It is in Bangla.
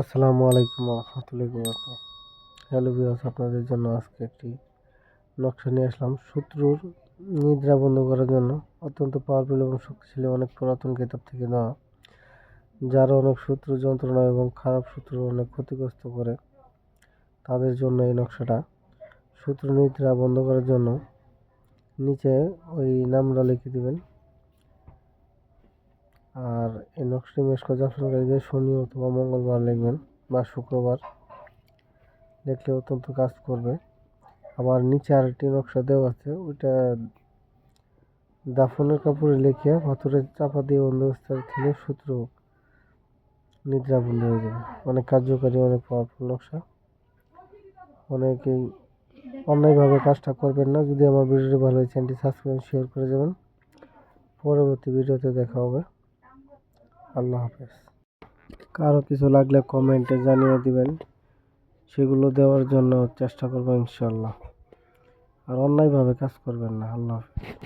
আসসালামু আলাইকুম রহমতুল্লাহ হ্যালো বিয়াস আপনাদের জন্য আজকে একটি নকশা নিয়ে আসলাম। শত্রুর নিদ্রা বন্ধ করার জন্য অত্যন্ত পাওয়ারফুল এবং শক্তিশালী অনেক পুরাতন কিতাব থেকে দেওয়া যারা অনেক শত্রু যন্ত্রণা এবং খারাপ শত্রু অনেক ক্ষতিগ্রস্ত করে। তাদের জন্য এই নকশাটা শত্রু নিদ্রা বন্ধ করার জন্য নিচে ওই নামটা লিখে দিবেন আর এই নকশাটি মেশকা জাফরকারীদের শনি অথবা মঙ্গলবার লিখবেন বা শুক্রবার। লিখলে অত্যন্ত কাজ করবে। আবার নিচে আরেকটি নকশা দেওয়া আছে, ওইটা দাফনের কাপড়ে লিখে পাথরে চাপা দিয়ে অন্ধ অবস্থায় থেকে সূত্র নিদ্রা বন্ধ হয়ে যাবে। অনেক কার্যকারী, অনেক পাওয়ারফুল নকশা। অনেকেই অন্যায়ভাবে কাজটা করবেন না। যদি আমার ভিডিওটি ভালো হয় চ্যানেলটি সাবস্ক্রাইব শেয়ার করে যাবেন। পরবর্তী ভিডিওতে দেখা হবে। আল্লাহ হাফেজ। কারও কিছু লাগলে কমেন্টে জানিয়ে দিবেন। সেগুলো দেওয়ার জন্য চেষ্টা করব ইনশাল্লাহ আর অন্যায়ভাবে কাজ করবেন না, আল্লাহ হাফেজ।